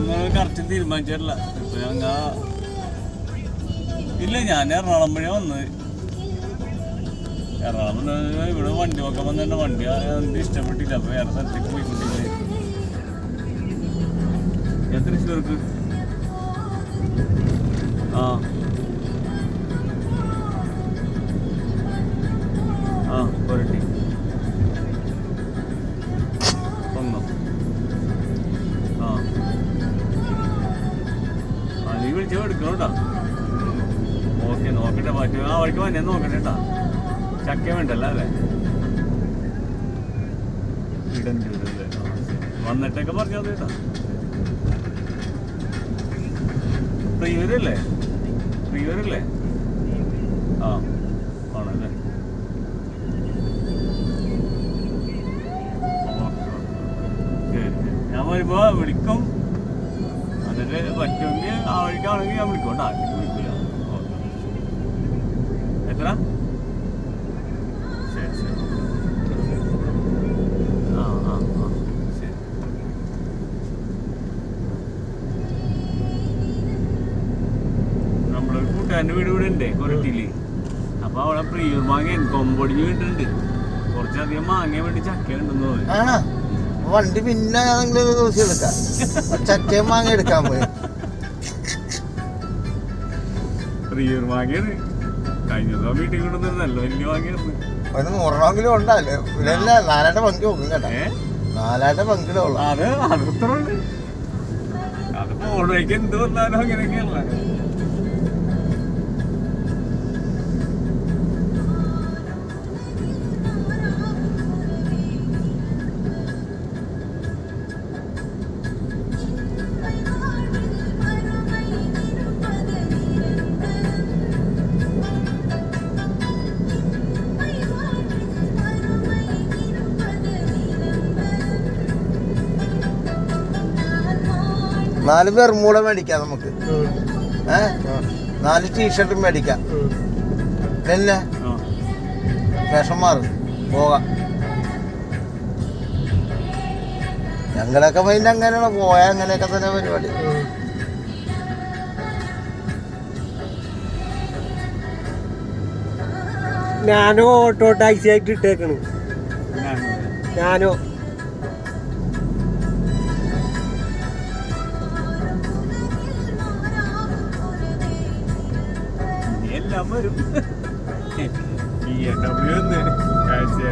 പോണെന്ന് കറക്റ്റ് തീരുമാനിച്ചിട്ടില്ല. ഇപ്പൊ ഞങ്ങ ഇല്ല ഞാൻ എറണാകുളം വഴി വന്നത് എറണാകുളം ഇവിടെ വണ്ടി നോക്കാൻ വന്നെ വണ്ടി എനിക്ക് ഇഷ്ടപ്പെട്ടില്ല. അപ്പൊ വേറെ സ്ഥലത്തേക്ക് പോയിക്കൊണ്ടില്ലേ ഞാൻ തൃശ്ശൂർക്ക് ആ. നീ വിളിച്ചോ ഓക്കെ നോക്കട്ടെ പറ്റും. ആ വഴിക്ക് വന്നെ നോക്കട്ടെ കേട്ടാ. ചക്ക വേണ്ടല്ലേ അല്ലേ? ഇടണ്ട് ഇടല്ലേ. വന്നിട്ടൊക്കെ പറഞ്ഞാൽ കേട്ടാ. പ്രിയൂരല്ലേ പ്രിയൂരല്ലേ ആ ആണല്ലേ. ഞാൻ വരുമ്പോ വിളിക്കും. എന്നിട്ട് പറ്റുമെങ്കിൽ ആ വഴിക്കാണെങ്കിൽ ഞാൻ വിളിക്കും കേട്ടോ അല്ലെങ്കിൽ വിളിക്കില്ല. എത്ര ശരി ശരി. ആ ശരി. നമ്മളൊരു കൂട്ടുകാരന്റെ വീട് ഇവിടെ ഉണ്ട് കൊരട്ടിയിൽ. അപ്പൊ അവിടെ പ്രിയൂർ മാങ്ങ കൊമ്പൊടിഞ്ഞ് വീട്ടുണ്ട് കുറച്ചധികം മാങ്ങ വേണ്ടി ചക്കയുണ്ടെന്ന് തോന്നുന്നു. വണ്ടി പിന്നെ ഏതെങ്കിലും ഒരു ദിവസം എടുക്കാം ചക്കയും മാങ്ങ എടുക്കാൻ പോയി. മാങ്ങയാണ്. കഴിഞ്ഞ ദിവസം വീട്ടിൽ കൊണ്ടുവന്നത് നല്ല വലിയ മാങ്ങയായിരുന്നു. ഒരു നൂറെണ്ണമെങ്കിലും ഉണ്ടാവില്ലേ ഇല്ല നാലായിട്ട് പങ്ക് നോക്കും കേട്ടോ. നാലായിട്ട് പങ്കിടുള്ളൂ അത് ഉണ്ട്. അത് പോണേക്ക് എന്ത് വന്നാലും അങ്ങനെയൊക്കെയല്ല നാല് ബെർമൂട മേടിക്കാം നമുക്ക്. ഏ? നാല് ടീഷർട്ടും മേടിക്കാം. പിന്നെ വിഷം വേഷം മാറും പോകാം. ഞങ്ങളൊക്കെ മൈൻഡ് അങ്ങനെയാണ് പോയാൽ അങ്ങനെയൊക്കെ തന്നെ പരിപാടി. ഞാനോ ഓട്ടോ ടാക്സി ആയിട്ട് ഇട്ടേക്കണ്. ഞാനോ. ben varım. İyi yakamıyorsun da. Her şey